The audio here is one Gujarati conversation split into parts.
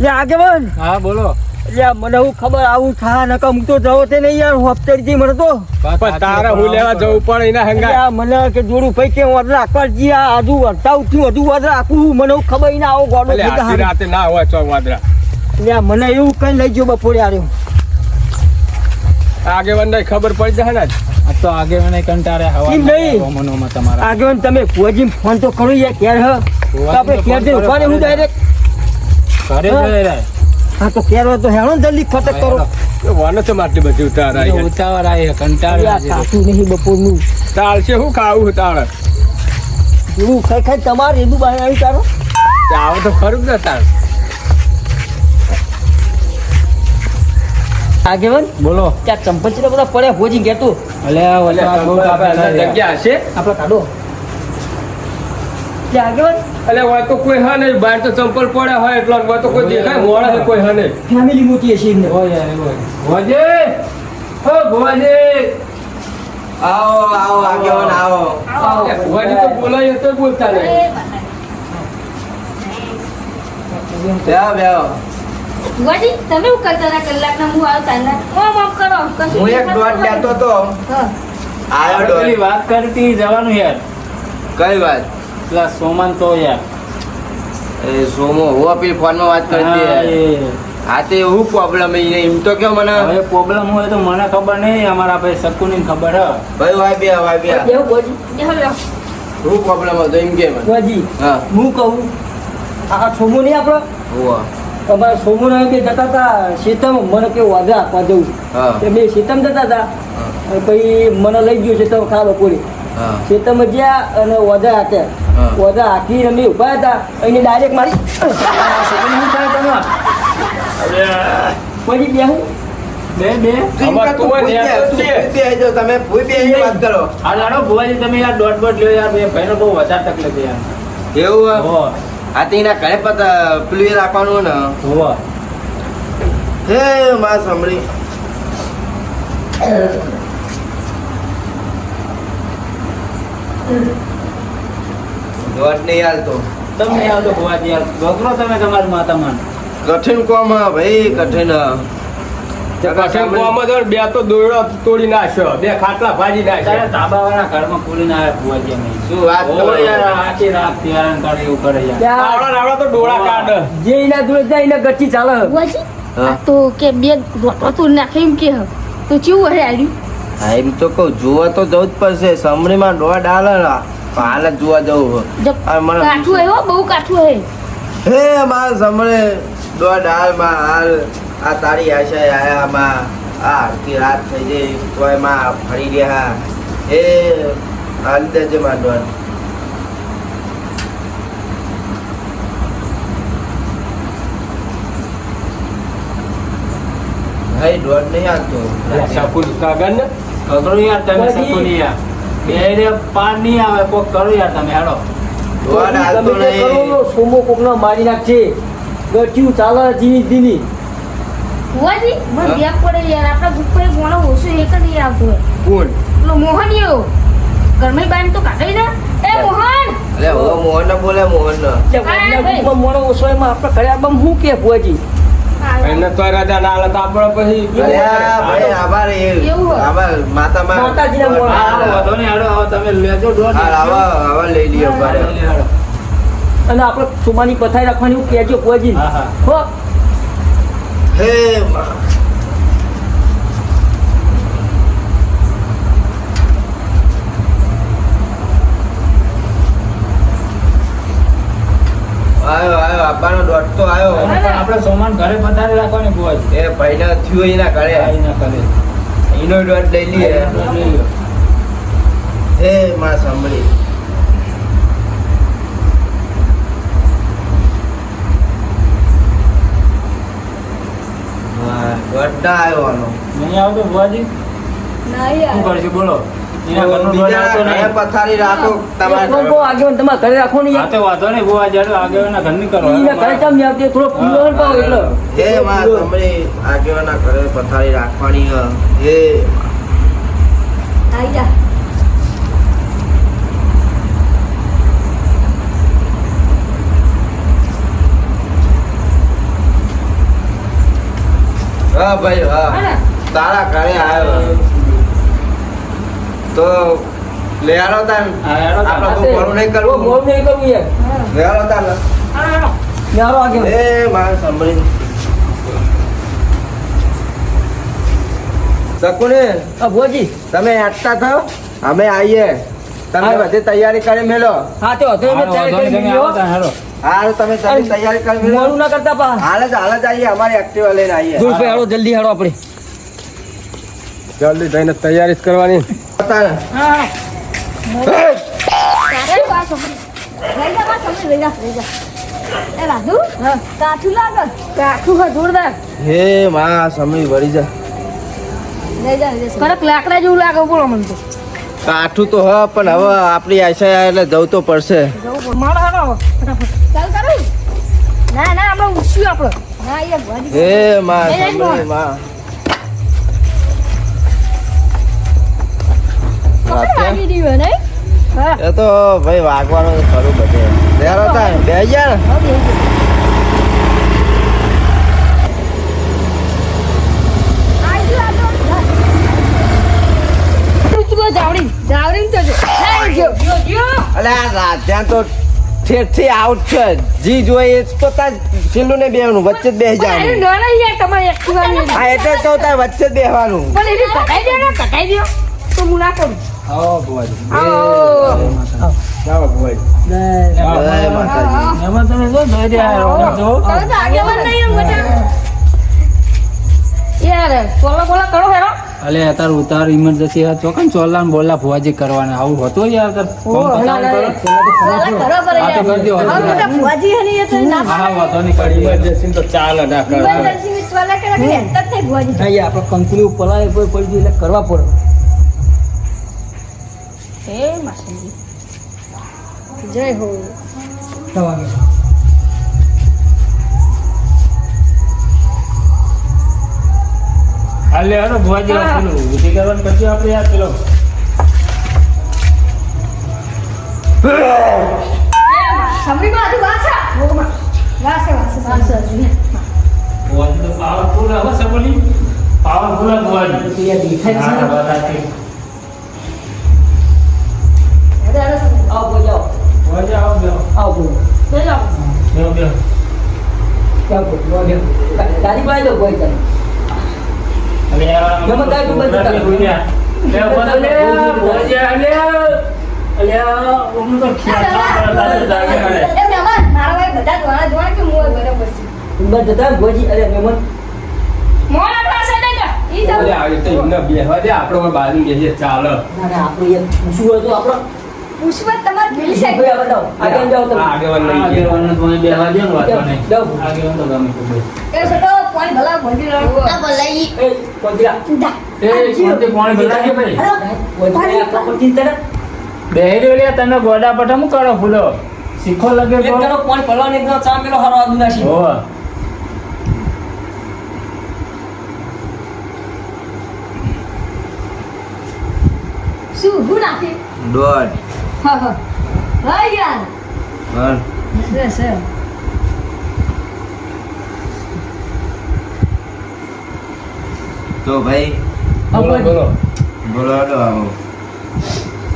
લે આગેવાન. હા બોલો. એટલે મને હું ખબર આવું થા નકા હું તો જવો તે નહીં યાર હોસ્ટેલથી મને તો પણ તારે હું લેવા જવું પણ એના હંગા મને કે જોડું ભાઈ કે હું રાખવાજી આ આજુ વર્તાવ થયું હજુ વાદરા આખું મને હું ખબર ના આવો ગોડો થઈ રાતે ના હોય ચોક વાદરા એટલે મને એવું કઈ લઈ ગયો બપોરે આર્યો. આગેવાન ને ખબર પડી જાય ને? આ તો આગે મને કંટાળે હવા નહીં? આગેવાન તમે ફોન તો કરો યાર ક્યારે હ? તો આપણે ક્યારે ઊભા હું ડાયરેક્ટ ઘરે. હા. તો તો હેણો જલ્દી ફટક કરો. વાનો છે માટલી બધી ઉતાર એ ઉતાવળ આવી કંટાળે નહીં બપોરનું. ચાલશે શું ખાવું તારે એવું ખાઈ ખાઈ તમારે એનું બહાર આવી તારો? આવો તો ખરું ને તાર. આગેવાન બોલો. ત્યાં ચંપચીને બધા પડ્યા ભોજી બહુ છે. જગ્યા હશે. આપણે કાઢો એટલે હોય તો કોઈ હા નહીં બહાર તો ચંપલ પડ્યા હોય એટલે હોય તો કોઈ દેખાય મોડા હોય કોઈ હા નહીં ફેમિલી મોટી હશે એમને. હોય. ભોજે ઓ ભોજે આવો આવો આગેવાન આવો. એ તો બોલાય તો બોલતા નહીં. બેહો બેહો. વડી તમે શું કરતા હતા કલાકના? હું આવતા ના ઓમ ઓમ કરો. હું એક દોડ લેતો તો. હા. આયો પેલી દોડ વાત કરતી જવાનું યાર. કઈ વાત? પેલા સોમાન તો યાર. એ સોમો હું આપી ફોનમાં વાત હા, કરતી એ. હા તે એવું પ્રોબ્લેમ એમ તો કે મને? હવે પ્રોબ્લેમ હોય તો મને ખબર નહીં અમારા ભાઈ શકુની ખબર હ. ભાઈ વાય બે વાય બે. શું પ્રોબ્લેમ હતો? એમ કે મને. હા. હું કહું આ સોમો નહીં આપણો? હુઆ અમારા સોમું ના બે જતા હતા શેતમ મને કેવું વાદા આપવા જવું. હા. બે શેતમ જતા હતા. પછી મને લઈ ગયો શેતમ ખાલો બપોરે હા. શેતમ ગયા અને વાદા હાથે. હા. હાથી અમે ઊભા હતા એને ડાયરેક્ટ મારી શું થાય તમે પછી બેહું બે. ભૂઈ બે તમે ભૂઈ બે વાત કરો. આ લાડો ભુવાજી તમે યાર દોઢ દોઢ લ્યો યાર બે ભાઈનો બહુ વધારે તકલીફ યાર. એવું હે? હો. આ તે ઘરે પતા પેલું રાખવાનું ને. હો. હે માં સાંભળી. દોડ નહીં હાલતો તમને આવતો ભુવાજી યાર ગોગરો તમે તમારી માતા કઠિન કોમ ભાઈ કઠિન કઠિન કોમ જ બે તો દોરડો તોડી નાખ્યો બે ખાટલા ભાજી તારે ધાબાવાળા ઘરમાં પૂરીને આવ્યા ભુવાજી નહીં શું વાત કરો? યાર આખી રાત હેરાન કરે એવું કરે યાર. આવડા આવડા તો ડોળા કાઢ. જે એના જાય એના ગચ્છી ચાલે. તો કે બે તો નાખે એમ કે હ. તો ચેવું હે આલ્યું? હા એમ તો કહું જોવા તો જવું જ પડશે. સમરીમાં હાલે ને હાલ જ જોવા જવું મને કાઠું હે હો બહુ કાઠું હે હે માર સમરે દોઢ હાલમાં હાલ આ તારી આશા આયા માં આ આખી રાત થઈ ગઈ તોયમાં ફરી રહ્યા હે હાલ દેજે માં દોઢ ભાઈ દોઢ નહીં આવતો. શકુન કાગળ ને યાર તમે નહીં યાર બે પાર નહીં આવે કોક કરો યાર તમે હેડો સોમો કરો, નહીં. સોમો મારી નાખશે. ગચ્યું ચાલે જીની જીની ભુવાજી મને બેક પડે યાર. આપણા ગ્રુપ પર મોણો ઓછો એક જ નહીં આવતો હોય. કોણ? પેલો મોહન એવો ઘરમાં બાઈને તો કાઢી ના. એ મોહન! અલે હો મોહન ને બોલે મોહન ને મોણો ઓછો એમાં આપણે કર્યા આબામાં હું કે ભુવાજી? એને તો રાજા ના હાલે આપણે પછી ભાઈ આભાર એ આભાર માતામાં માતાજીના મોહન. હા હાલો, વાંધો નહીં હેડો હવે તમે લેજો આવા આવા લઈ લ્યો ભારે અને આપણે સુમાની પથારી રાખવાની કેજો કહેજો હે. હા, હા. આયો આયો આપવાનો દોઢ તો આયો. પણ આપણે સોમાન ઘરે પધારી રાખવાની ભુવાજી એ ભાઈને થયું એના ઘરે. આઈ ના કરે એનો દોઢ લઈ લઈએ હે માં સાંભળી. દોઢ ના આવ્યો આનો. નહીં આવતો ભુવાજી? નહીં શું. કરશું? બોલો. હા. ભાઈ હા. હા તારા ઘરે આવ્યો. તો લે હેડો તાન. આપણે બહુ મોડું નહીં કરવું. મોડું નહીં કરવું યાર. લે આલો તાન. લે. યારો આગળ. એ માં સાંભળી શકુને? આ ભોજી તમે આટતા થાઓ અમે આવીએ તમે. બધી તૈયારી કરી મેલો. હા તો તો અમે તૈયારી કરી મેલો આવો. હાલ. તમે સારી તૈયારી કરી મેલો મોરું ના કરતા પા. હાલ જ હાલ જ આવીએ અમારી એક્ટિવા લઈને આવીએ પે હાલો જલ્દી હાલો આપણે. જલ્દી થઈને તૈયારી જ કરવાની. હા. તારે આ છોકરી. જા, આ છોકરી લઈ જા, લઈ જા. એ રાધુ, કાઠું લાગે. કાઠું હોય, જોરદાર. હે માં સમય વળી જા લઈ જા, લઈ જા. કડક લાકડા જેવું લાગે બોલો મને તો કાઠું તો હ પણ હવે આપણી આશા એટલે જવું તો પડશે જવું મારો હાલો ચાલ કરું ના ના આપણે ઉઠશું આપણે હા માં સમય મોં. એ તો ભાઈ વાગવાનું ખરું બધે. લેરો હતા બે હજાર? તો. જા. તું તું તો તો જોઈએ તો તાર છેલ્લું ને બેવાનું વચ્ચે જ બે જવાનું. હા એટલે તાર વચ્ચે જ બેસવાનું પણ એની કટાઈ દે ને કટાઈ દો તો હું ના કરું. આવો, ભુવાજી. આવો. ભુવાજી. જય માતાજી. એમાં તમે જો જોઈ રહ્યા છો. તમે તો આગેવાન નહીં બધા. યાર બોલો બોલો કરો હેરો. અલે અત્યારે ઉતાર ઇમરજન્સી ચોકન ચોલા ને બોલા ભુવાજી કરવાના. આવું હતું યાર તાર ફોન હા, તો કરજો. હવે હની તો ના હા હા, વાંધો નહીં, કરી તો ચાલે ના કરે. ઇમરજન્સી વિચ કે કે હેત જ નહીં હા આપણે કંકુની ઉપર કોઈ પડી એટલે કરવા પડે. હે માસંજી જય હો. તમારે ભુવાજી પેલું કરવાનું આપણે યાર પેલો. સમરી બાજુ વાસા? ભોગમાં વાસે વાસે વાસે ભુવાજી તો. દેખાય છે. બેહો. ગા- ગાડી પર આવી જાઓ ભોજી તમે. અલે, યાર, ગમે ત્યારે તું બંધ કર. છોકરાને ભૂલી ગયા. લે, ભુવાજી, લે, ભુવાજી, અલે, અલે, ઓમનું તો ખ્યાલ ના પડે, તારે. એ ભાઈ બધા બસ જતા ભોજી અરે મેમન મોય આપણા સાથે જા. ઈ અરે જાવ આવી તો એમને બેસવા દે. આપણે કોઈ બાજુ બેસીએ. ચાલે. ના ના આપણે શું પૂછવું હતું આપણે. પુષ્પત તમાર મિલ છે ભાઈ આ બતાવો આગળ જાઓ તમે. આ આગેવાન લઈ ગયા. આગેવાનને તો અહીં બેહવા દે ને, વાંધો નહીં. જાઓ. આગેવાન તો ગમે તે બોલ. એ છોટો પાણી ભલા ભરી રહ્યો ના ભલાઈ. એ કોંતીરા એ, કોણથી પાણી ભલા કે ભાઈ? કોંતીરા આ કોંતી તને બેહી તને ગોડા પટા કરો ફૂલો? શીખો લગે તો કરો પાણી ભલા ને એકદમ ચા પેલો હારો આદુ હોવે. શું હું નાખી? દોઢ. હા હા. હા યાર. ત્રણ છે છે. તો ભાઈ બોલો બોલો. બોલો. આવો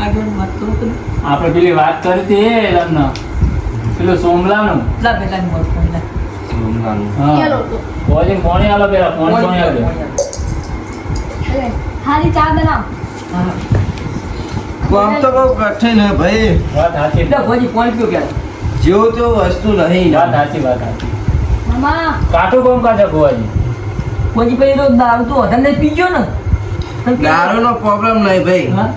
આગળ વાત કરો તમે આપણે પેલી વાત કરી હતી એ લગ્ન. પેલું સોમલાનું. કેટલા પેલા મોત પડેલા સોમનાનું. હા. તો. ભોજી પોણી આલો પેલા પોણી પોણી આલો. હારી ચા બનાવ. હા. કોમ તો બહુ કઠિન હે ભાઈ. વાત સાચી. એટલે ભોજી પાણી કયો ક્યારે? જેવું વસ્તુ નહીં વાત સાચી વાત સાચી. મામા. કાટો કોમ કાઢે ભુવાજી? ભોજી ભાઈ તો દારૂ તો વધારે પીજો ને. પી- પ્રોબ્લેમ નહીં ભાઈ. હા?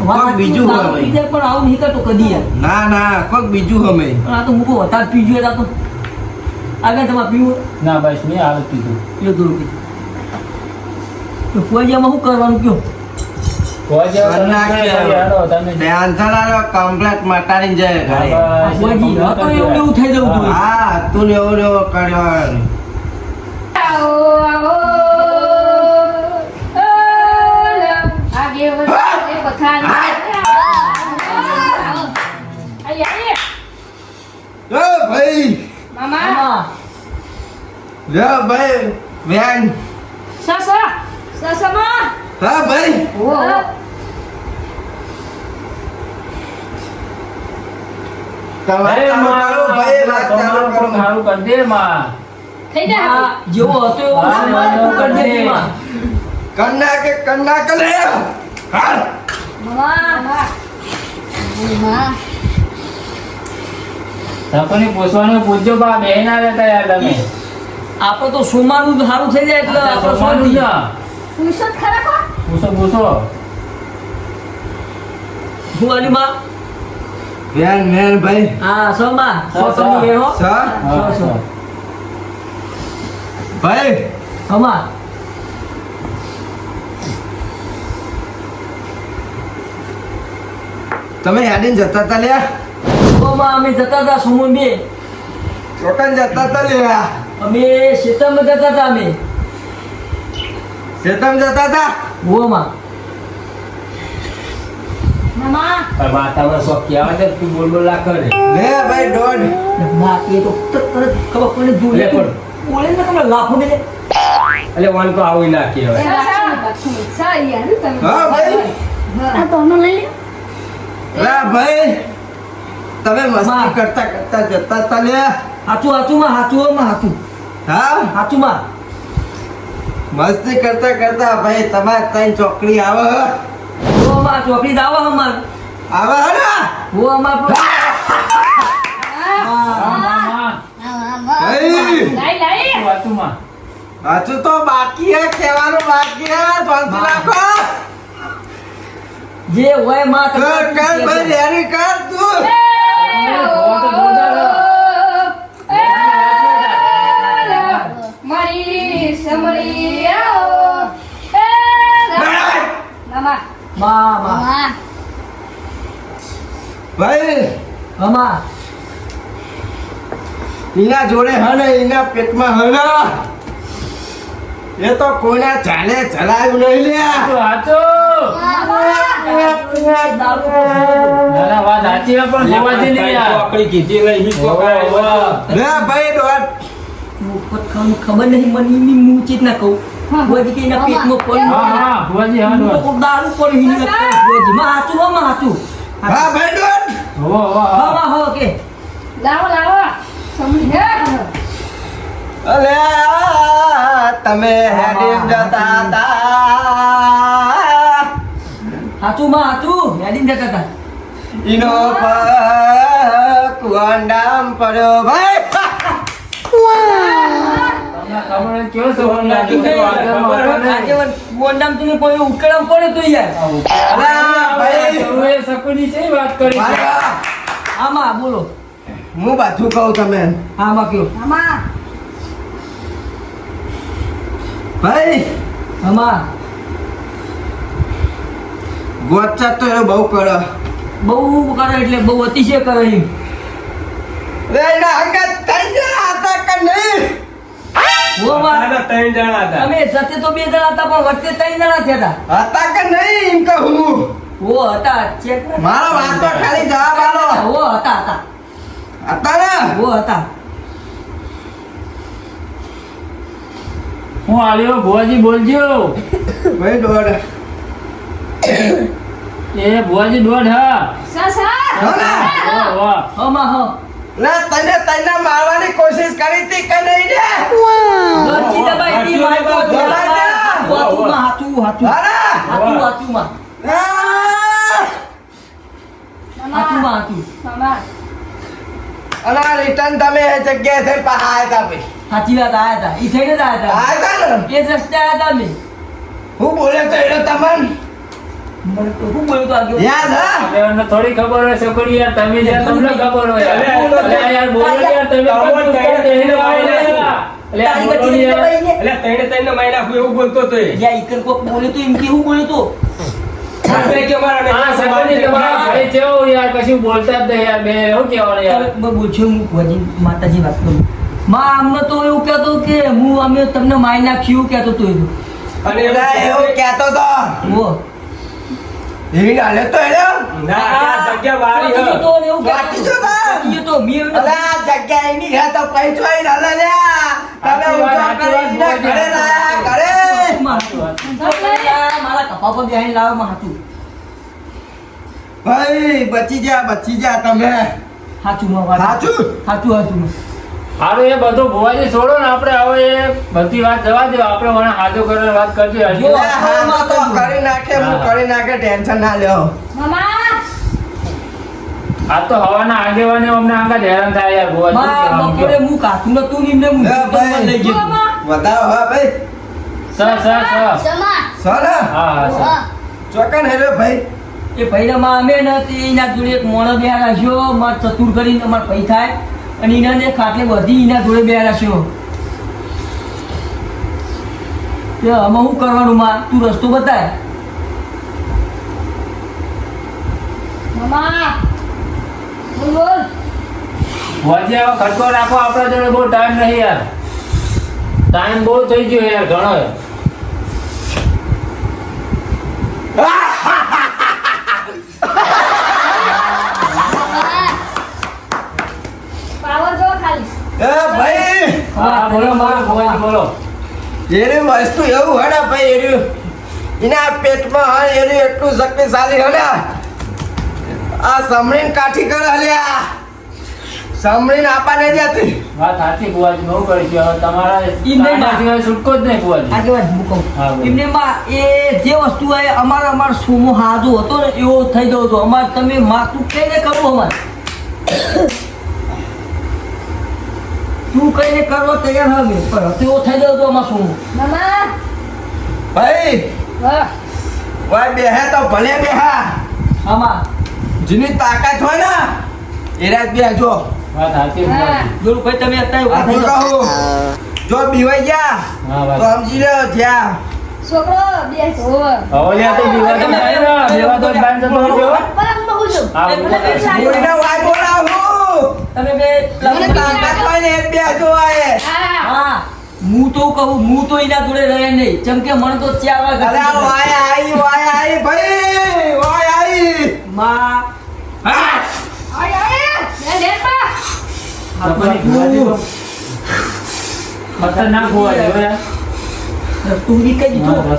વાત બીજું હોય ભાઈ. પણ આવું નહીં કરતો કદી યાર. ના ના કોક બીજું હમે. પણ આ તો મૂકો વધારે પીજો એટલે તો. આગળ તમારે પીવું? ના બસ મેં હાલ પીધું. પીઓ દૂર પી. ફોજીયામાં શું કરવાનું કયો? કમ્પ્લેટ મટાડીને જાય ઘરે. હા, બસ, ફોજી હા તો એવું એવું થઈ જવું હા. તું? એવું કર્યો ભાઈ. બેન સસા સસામાં હા ભાઈ? તમારે અરે ભાઈ વાત ચાલુ કરો. કોક સારું દે માં. થઈ જાય. જેવો હતો એવો હા, સામાન હા, તું કરી દેતી હા. માં. કન્ના કે કન્ના કલે હા મમા મમા. સપની પૂછવાનું પૂછજો બા બે ના રહેતા યાર તમે. આપણે તો સોમાનું સારું થઈ જાય એટલે આપણે સોમાનું પૂછો ખરા કો પૂછો પૂછો શું આલી માં? બેન મેન ભાઈ. હા સોમા સ, સો સ. હા, સો. ભાઈ. હમા તમે યાદીને જતા તા લ્યા? ઓમાં અમે જતા હતા સુમન બે ચોટન જતા તા લ્યા. અમે શેતામાં જતા હતા અમે. શેતમ જતા તા ગોમાં મમા પણ વાતાવરણ શોખ આવે છે તું બોલ બોલ કરે લે ભાઈ ના એ તો તરત ખબર પડે જોઈએ લે પણ. બોલે. ને તમે લાખો ને એટલે વાન તો આવું ના કહેવાય. સારી યાર તમે. હા ભાઈ. આ તો લઈ લે. લે ભાઈ. તમે મસ્તી કરતા કરતા જતા તા લે હાચું હાચું માં હાચું. માં હાચું હા? હાચું માં મસ્તી કરતા કરતા ભાઈ તમારે ત્રણ ચોકડી આવે હે? ગોમાં ચોકડી આવે અમાર આવે હે ને હું અમાર. હજુ તો બાકી હે કહેવાનું બાકી હે શાંતિ રાખો જે હોયમાં કર કર ભાઈ રેડી કર તું. મારી સમળી મામા ભાઈ એના જોડે હને એના પેટમાં હે એ તો કોઈને ચાલે ચલાવ્યું નહીં લ્યા દોઢ ખબર નહીં મને મૂચિત ના કહું. ભુવાજી કે પેટમાં પડ્યું હા, હા, ભુવાજી, હા, તો. કોક દારૂ પડ્યું હિની ભુવાજી માં હાચું હો માં હાચું હા ભાઈ દોઢ હો હો હા. માં હો કે લાવો લાવો સમજે અલે તમે હેડીમ જતા હતા હાચું માં હાચું હેડીને જતા હતા ઈનો કુંડામ પડ્યો ભાઈ તમને તમે કોઈ ઉકેલામ પડે તો યાર. ભાઈ. વાત કરી આમાં બોલો. હું બધું કહું તમે. આમાં કયો. મામા ભાઈ. આમાં. ગોચા તો એ બહુ કરે. બહુ કરે એટલે બહુ અતિશય કરે એના અંગત થઈ ગયા હતા કે નહીં? અમે જતે તો બે જણા હતા પણ વચ્ચે ત્રણ જણા થયા હતા. હતા કે નહીં એમ કહું હો. હતા. ચેક મારો વાત તો ખાલી જવાબ આલો. હો હતા હતા. હતા ને? હો હતા. હું આલ્યો? ભુવાજી બોલજો. ભાઈ દોઢ એ ભુવાજી દોઢ હા. સસા વાહ, વાહ. હમાં હો. લે તને તને મારવાની કોશિશ કરી હતી કે નહીં ને? દોડતી દબાઈ હતી મારી તો દબાઈ માં હાચું અરે હાચું હાચું માં! માં અને આ રિટર્ન તમે એ જગ્યાએ થઈ પાછા આવ્યા હતા ભાઈ. સાચી વાત આયા હતા ઈ થઈને જ આયા આવ્યા હતા ને? હતા એ જ રસ્તે આયા હતા અમે. હું બોલે તો એનો તમને. થોડી ખબર હોય છોકરી યાર તમે યાર તમને ખબર હોય. યાર. બોલો યાર તમે એવું બોલતો હતો બોલ્યું તો એમ કેવું બોલ્યું તો? માતાજી વાત કરું. માં અમને તો એવું કેતો કે હું અમે તમને માય નાખ્યું કેતો તો એવું અને એવું કેતો તો. હો હાલે તો એનો ના આ જગ્યા વાળી હે. જતો ને એવું વાટી કહેતો. જતો? વાટી જતો. અલા જગ્યા એની છે તો પૈસો અહીં હાલે લ્યા તમે ઊંચો સાચી વાત, ઘરે લાયા ઘરે હાચું. તો પછી આ મારા કપા પર બેહીને લાવો માં ભાઈ બચી જા બચી જા તમે હાચું માં વાત. હાચું? હાચું હાચું માં. એ બધું ભુવાજી છોડો ને આપણે હવે એ બધી વાત જવા દો. આપણે મને હાજો કરીને વાત કરજો. હજી તો કરી નાખે હું કરી નાખે ટેન્શન ના લ્યો. આ તો હવાના આગેવાને અમને આંગા હેરાન થાય યાર ભુવાજી બપોરે હું કાઢું નતું ને એમને હું લઈ ગયો. બતાવ વધારો હા ભાઈ. સ સ સ. સ સર હા હા ચોકન હેલો ભાઈ. એ ભાઈ માં અમે નથી એના જોડે એક મોણો બે રાખ્યો માર ચતુર કરીને અમાર પૈ થાય. અને એના ને ખાટલે બધી એના જોડે બે રાખ્યો આમાં શું કરવાનું માં? તું રસ્તો બતાય. મામા બોલ બોલ. વાજે ખર્ચો રાખો આપણા જોડે બહુ ટાઈમ નહીં યાર. ટાઈમ બહુ થઈ ગયો યાર ઘણો પાવર જો ખાલી એ ભાઈ! હા બોલો બોલો ભુવાજી બોલો એની વસ્તુ એવું ને ભાઈ એનું એના પેટમાં હા એનું એટલું શક્તિશાળી ને આ સમરીન કાઠી કરે હલ્યા સમરીન આપા નહીં દેતી વાત સાચી ભુવાજી બહુ કરીશું હવે તમારા ઈ નહીં ના. છૂટકો જ નહીં હું કહું હા, માં એ જે વસ્તુ હોય અમારો અમારો સોમો હાજો હતો ને એવો થઈ ગયો હતો. અમારે તમે માથું તું કઈને કરવું અમારે? તું કઈને કરવા તૈયાર હવે પણ તેવો થઈ ગયો તો અમાર શું? મામા! ભાઈ! વાય બેહે તો ભલે બેહા. આમાં? જેની તાકાત હોય ને એરા જ બેહજો. વાત ભુવાજી જોરું ભાઈ તમે અત્યારે ઊભા થઈ હાચું જો બીવાઈ ગયા તો સમજી લો જ્યાં છોકરો બે હોવ તો દીવા તો દીવા તો બાંધ બહુ જો હા, બોલો. વાય તમે બે હા. હા. તો કહું હું તો એના જોડે રહે નહીં. જેમ કે મને તો ચાર વાગે વાય આઈ વાય આઈ ભાઈ વાય આઈ. માં. હા. આય આય. લે લે ખતરનાક હોય હવે તું બી કઈ દીધો. મામા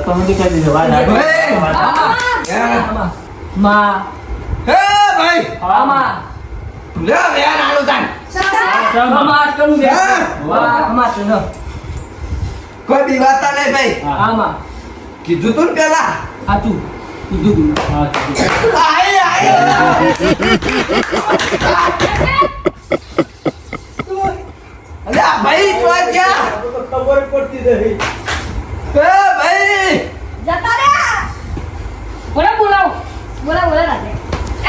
આમાં માં. હે ભાઈ. હા લે નાનું તાન સસા સમ. આમાં કરું બે. હા. વાહ છે ને કોઈ બીવાતા નહીં ભાઈ. હા. આમાં. કીધું તું ને પેલા? કીધું તું હા, કીધું. આઈ આઈ અરે આ ભાઈ તો ક્યાં? ખબર પડતી નહીં હે ભાઈ. જતા રે બોલા બોલાવ. બોલા બોલા રાજે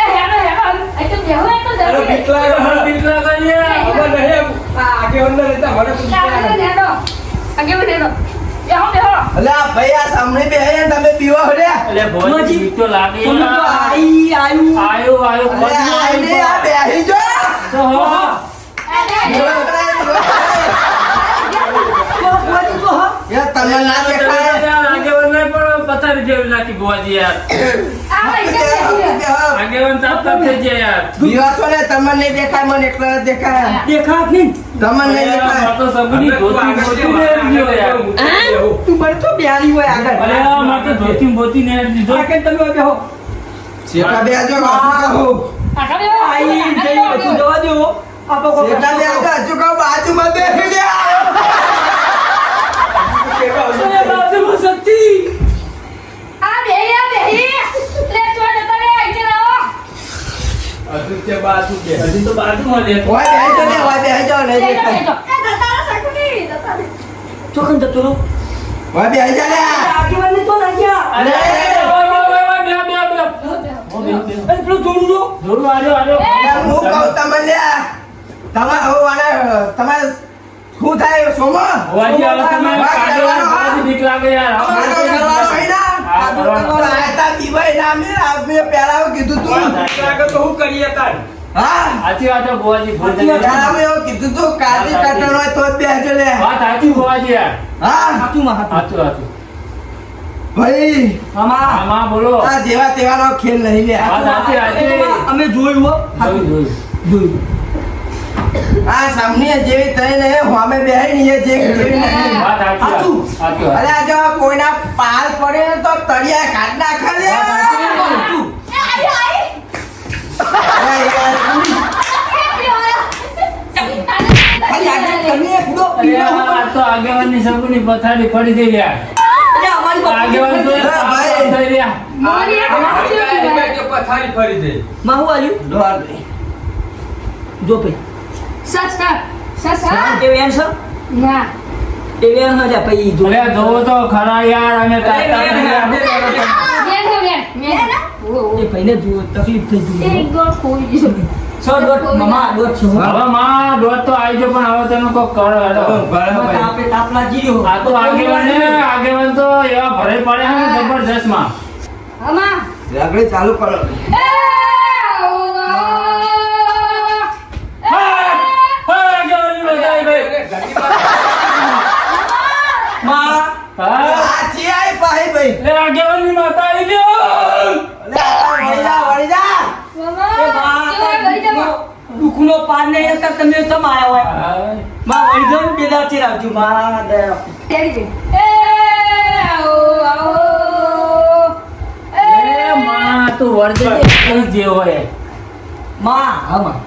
એ હેડો હેડો. આ તો બેહો એ તો અરે જરૂરી બીક લાગે મને બીક બીક લાગે છે. હવે નહીં આ આગેવાનના લીધે મને બીક હેડો. હેડો. આગે હેડો. બેહો બેહો. અલે ભાઈ આ સામે બે તમે બીવા હડ્યા અલે ભુવાજી, બીક તો લાગે તો આઈ આયુ. આયો, આયો, અરે ભુવાજી, આ બેહી જો. તો હો. એ તમને ના દેખાય. પણ પથારી નાખી ભુવાજી યાર. આગેવાન તાપ તાપ થઈ ગયા યાર. બીવાસો ને તમને નહીં દેખાય મને એકલા દેખાય. દેખાત નહીં. તમને નહીં દેખાય. તો સગડી ધોતી બોતી ને ગયો યાર. તું બળ તો હોય આગળ. અરે, આ તો ધોતી બોતી ને દીધો. આગળ તમે બેહો. શેઠા બેહજો બાજુ કહું આઈ જઈ જવા દો આપો કો શેઠા બેહજો હજુ બાજુમાં બેસી ગયા. અરે તે બાજુ બે. હજી તો બાજુમાં લે. ને ઓય બેહજો નહીં લે લે જતા રે સકુની જતા રે ચોખન ને તો નાખ્યા અરે, અરે, અરે, ઓય, ઓય, ઓય, ઓય, બે, બે, બે. બે, બે. અરે જોડું લો. કહું તમને લ્યા તમારે હું આને તમારે શું થાય સોમો? કીધું તું. તો શું કરીએ તાર સાચી વાત ભુવાજી, ભૂલ થઈ ગઈ. પહેલા મેં એવું કીધું તું કાજી કટણ હોય તો જ બેહજો લે. વાત સાચી, ભુવાજી, હા. હાથું માં સાચું, સાચું. ભાઈ. આમાં? આમાં બોલો. આ જેવા તેવાનો ખેલ નહીં લે. અમે જોયું જોયું, જોયું. આ સામની જેવી તઈને હોમે બેહી ને વાત. અરે આ જો કોઈના પાલ પડે તો તળિયા કાઢ નાખે લે. સાચું. એ આઈ આઈ. અરે યાર, ખાલી આગળ તમે એક દો અરે પીલો આ તો આગેવાનની સગુની પથારી ફરી. આગેવાન થઈ કે પથારી ફરી દે માં આવ્યું જો ભાઈ. સસ સસ સસ હા એ ના. એ વેન હજા પછી જો જોવો તો ખરા યાર અમે એ ભાઈને જુઓ તકલીફ થઈ ગઈ ગોળ ખોઈ ગયો મમા છો. હવે માં દોટ તો આવી ગયો પણ હવે તેનું કોક કરો હેડો. તાપે તાપલા જીર્યો. આ તો આગેવાન ને આગેવાન તો એવા ભરે પડે છે જબરજસ્તમાં રગડી ચાલુ કરો. એ માં હા? આ છે આઈ પાહી ભાઈ. લે આગેવાનની માતા આવી ગયો. અલે વળી જા વળી જા. એ માં દુખનો- દુખનો પાર નહીં હતા તમે ચમ આયા હોય. હા. માં વળી જાઉં બે દાચી રાખજો. માં દયા. એ માં તું વર્જે એટલું જે હોયમાં હા. માં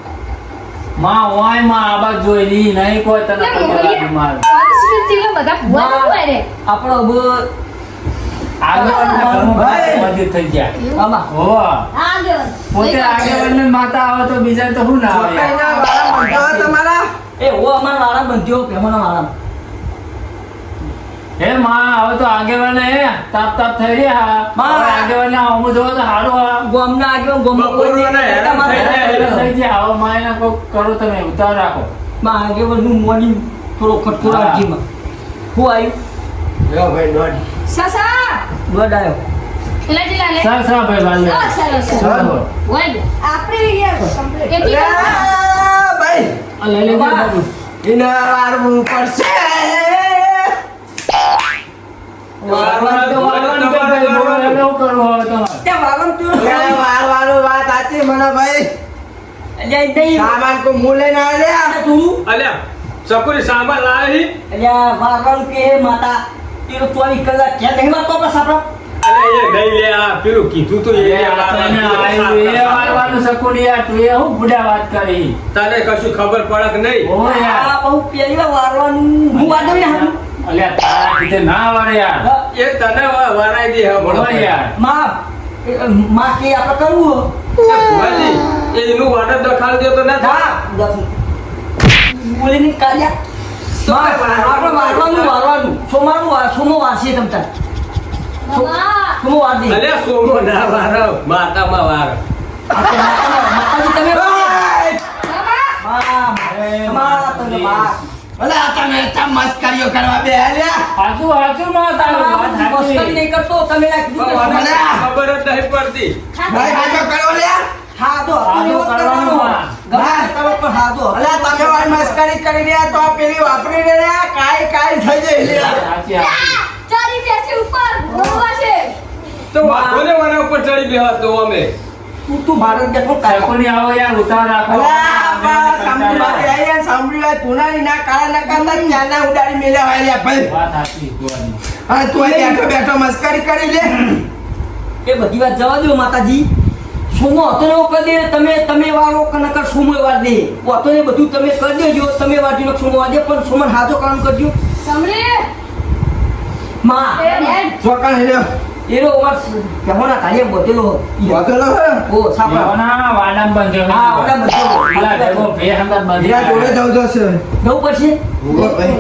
માં ઓયમાં આ બાજુ જોઈ લી નહીં કોઈ તને પગે લાગી માર આપણો અબો આગેવાનના ઘરમાં ભાઈ. મસ્જિદ થઈ ગયા. આમાં. હોવા પોતે આગેવાનને માતા આવે તો બીજા તો શું ના આવે? છોકરીના વાળા બંધો તમારા. એ ઓ અમારા વાળા બંધ્યો પેમાના વાળા. હે માં હવે તો આગેવાને તાપ તાપ થઈ રહ્યા. માં. હવે આગેવાને જોવો તો હારું આ. ગોમના આગળ ગોમમાં કોઈ નહીં. થઈ જાય. હવે માં એને કોક કરો તમે ઉતાર રાખો. માં આગેવાનનું મોડી થોડો ખટકો હા. હું આવ્યું લ્યો ભાઈ દોડ. દોડ આવ્યો સર સર ભાઈ વાલે આ ભાઈ. આ લઈ લેજો બાબુ. એના વારવું પડશે. વારવાનું તો વારવાનું કે ભાઈ બોલો એટલે શું કરવું હવે તમારે ત્યાં વાગમ તું વારવાનું વાત સાચી મને ભાઈ. અલ્યા એ નહીં. સામાન કો મું લઈને આવ્યા તું? અલ્યા ચકુરી સામાન લાવી. અલ્યા વાગવાનું કે માતા તેરો ચોવીસ કલાક ક્યાં નહીં વાગતો બસ અલે એ નહીં લે આ પેલું કીધું તું એ વારવાનું સકુડી યાર તું એ હું બુડા વાત કરી. તને કશું ખબર પડક નહીં. ઓ યાર. આ બહુ પેલી વારવાનું. હું વાગો ને હારું. અલ્યા તારા કીધે ના વારે યાર. એ તને વારાઈ દે હે બોલો યાર. માફમાં કે આપણે કરવું. એ એનું વાડર દખાડ દે તો ના થા ના બોલીને કાઢ્યા. આપણે સોમાનું સોમો સોમો વાર દે સોમો ના વાર. માતામાં વાર. માતાજી તમે મસ્કરીઓ કરવા બે તારું વાત મસ્કરી નહીં કરતો તમે ખબર જ નહીં પડતી ભાઈ હાજો કરો લ્યા હા તો કરવાનું મસ્કરી કરી રહ્યા તો પેલી વાપરી રહ્યા? કાઈ કાઈ થઈ ચારી બેસી ઉપર છે. તો વાઘોને વાના ઉપર ચડી ગયા તો અમે. તું તું ભારત કાઢો. સકુડી આવો યાર ઉતાર રાખો. અલે આ બા સાંભળી વાત આયા સાંભળી વાત. પુનાની ના કાળા ના કાળા ચાના ઉડાડી હોય લ્યા ભાઈ. વાત સાચી હા તું બેઠો બેઠો મસ્કરી કરી લે. એ બધી વાત જવા દો માતાજી. સોમો હતો ને કરી દે તમે તમે વાળો કે નકર સોમો વાર દે. હતો ને બધું તમે કરી દેજો તમે વાંચી સોમો દે પણ સોમન હાથો કામ કરજો. સમરી માં એ બેન. ચોકણ લ્યો એનો અમાર કહેવાના કાર્ય બધેલો વાગેલો હે ઓ સાપા એવાના વાડામાં બંધ્યો હા ઓડા બધેલો પેલા ભેગો ભે હંગાત બાંધી લ્યા જોડે આવ્યા. જાવ જશે. જવું પડશે? ઊભો ભાઈ.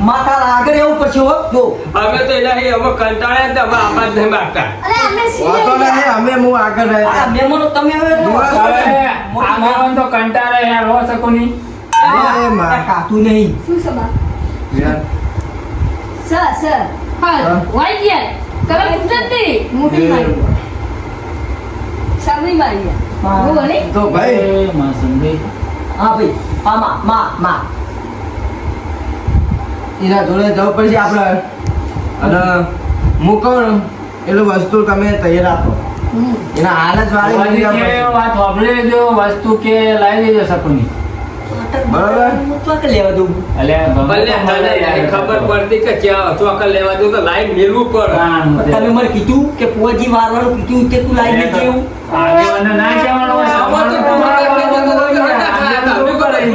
માતા આગળ એવું પડશે હો. જો. અમે તો એના અમે કંટાળ્યા ને અમે આમાં નહીં માગતા અરે અમે વાતો નહીં અમે હું આગળ આ રહ્યા તમે હવે જો. દિવસ તો કંટાળે યાર હો સકુની એ માં. કાતું નહીં. શું સબા યાર સર સર હા હા. વાઈ ગયા તમે ગુજરાતી મોટી મારી. સમરી મારી. હું. બોલી તો ભાઈ માં સંદેશ. હા ભાઈ. હા માં માં માં. એના જોડે જવું પડશે આપણે અને હું એટલું વસ્તુ તમે તૈયાર રાખો એના હાલ જ વાત સાંભળી લેજો વસ્તુ કે લાવી દેજો સકુની બરાબર. ચોક લેવા દઉં. ભલે. ખબર પડતી કે લેવા દો તો લાઈન મેળવું પડે. તમે મને કીધું કે પુવાજી મારવાનું કીધું કે તું નથી એવું ના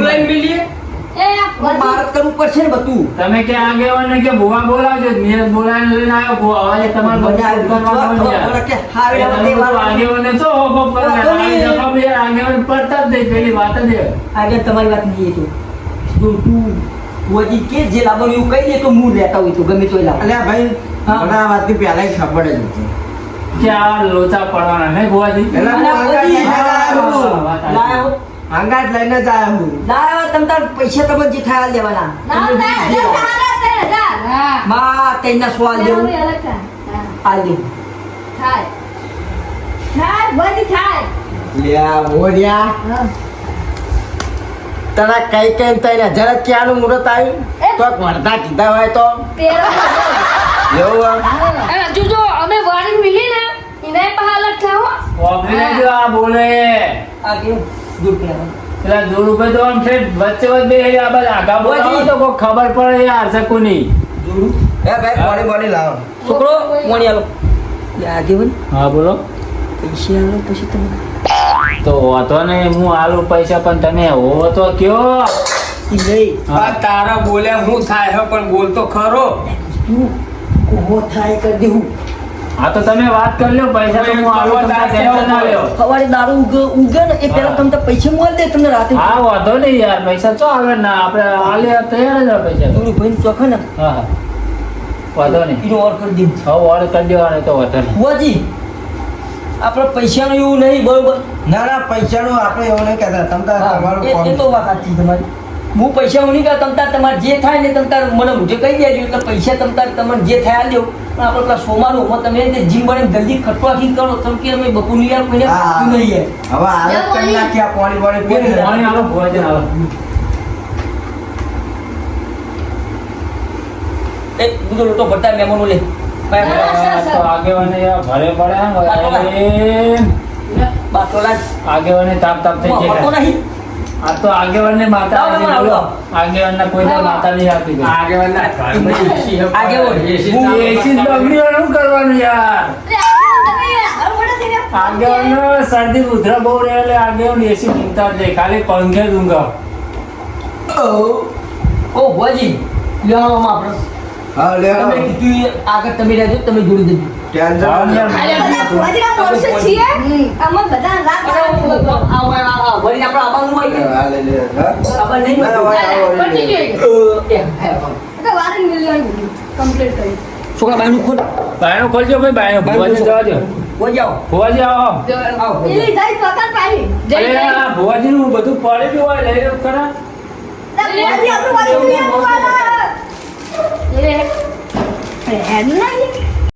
લાઈન મેલીએ? એ જ કરવું પડશે ને બધું તમે કે આગેવાનને કે ભુવા બોલાવજો મેં બોલાવીને લઈને આવ્યો ભૂવા. હવે તમારે બધું આ કરવાનું ખબર યાર. પડે કે હારે એ તમે તે આગેવાન પડતા જ નહીં. પેલી વાત જ આગળ તમારી વાત નહીં તો જો તું પુવાજી કે જે લાવવાનું એવું કહી દે તો હું લેતા હોય તો ગમે તો લાવ અલ્યા ભાઈ. મને આ વાતની પહેલા ખબર જ હતી કે આ લોચા પડવાના નહીં ભૂવાજી? પુવાજી, લઈને જ આવ્યો હા. લાયો જ તમ તાર પૈસા તમને જે થાય લેવાના. ના. માં તૈના સવાલ દેવું હવે થાય. આ દેવું થાય. થાય, થાય. લ્યા મોર્યા. તને કઈ કઈ તઈને જરા ક્યાંનું મુહૂર્ત આવ્યું. તો વર્ધા કીધા હોય તો. એવું હજુ જો અમે વાણી મિલી ને એને પણ હાલત થાય હો આ બોલે. આ કેવું દૂર પેલા જોરુભાઈ તો આમ છે વચ્ચે વચ્ચે બે આ બધા આગા બોલાવો તો કોઈ ખબર પડે યાર શકુની નહીં. એ ભાઈ પાણી પાણી લાવો. છોકરો મોણી આલો. આગેવન હા બોલો. પૈસા આલો પછી તમે. તો હતો ને હું આલુ પૈસા પણ તમે હો તો કયો નહીં તારા બોલ્યા હું થાય પણ બોલતો ખરો. તું કોહો થાય કરી દેવું હા તો તમે વાત કરી લો પૈસા તો હું આલુ તમને ટેન્શન ના લ્યો. સવારે દારૂ ઉગે ઉગે ને એ પેલા તમને પૈસા મળી દે તમને રાતે હા વાંધો નહીં યાર પૈસા તો આવે ના આપણે આલે તૈયાર જ પૈસા તું થોડું ભાઈ ચોખે ને. હા હા. વાંધો નહીં. એનો ઓર કરી દે. હવે ઓર કરી દેવાનો તો વાંધો નહીં. બુઆજી આપણે પૈસાનું એવું નહીં બરોબર? ના ના પૈસાનું આપણે એવું નહીં કહેતા. તમ તમારું એ તો વાત સાચી તમારી હું પૈસા હું નહીં કહે તમતાર તમારે જે થાય ને તમતાર મને મુજબ કહી દેજો એટલે પૈસા તમતાર તમને જે થાય આ લ્યો પણ આપણે પેલા સોમાનું ઉંમર તમે એને જીમ બને જલ્દી ખટવાથી કરો તમે કે અમે બપોરની યાર કોઈને હા, હા. ખાતું નહીં આવે હવે આદત કરી નાખી આ પાણી પાણી પીને. પાણી આલો ભોજન આલો. એ લોટો ભરતા લે. આગેવાને ભરે પડે. બાટલો આગેવાને તાપ તાપ થઈ જાય. નહીં. આ તો આગેવાનને માતા લાવો. કોઈને માતા નહીં આપી આગેવાનના એસી આગેવાન. બગડીઓનું કરવાનું યાર. આગેવાન શરદી ઉધરા બહુ રહે એટલે આગેવાન એસી મૂકતા જ ખાલી પંખે ઊંઘાવ. ઓ ભુવાજી લેવામાં આપણે. હા લે તમે કીધું આગળ તમે રહેજો તમે જોડી દેજો. ટેન્શન. આમાં બધા રાત વળી આપણો આવવાનું હોય કે. હા, લે, લે, ખબર નહીં ના, ના, પતી લે. એ, એટલે મિલિયન કમ્પ્લીટ કરી. છોકરા બાયનું ખોલ. બાયનું ખોલજો ભાઈ બાયણું. ભુવાજી જવા દો. કોઈ જાઓ ભુવાજી આવો. આવો પેલી જાય ચોકાત પાડી આ બધું પડેલું હોય લઈ લો ભુવાજી આપણું વાળી. નહીં.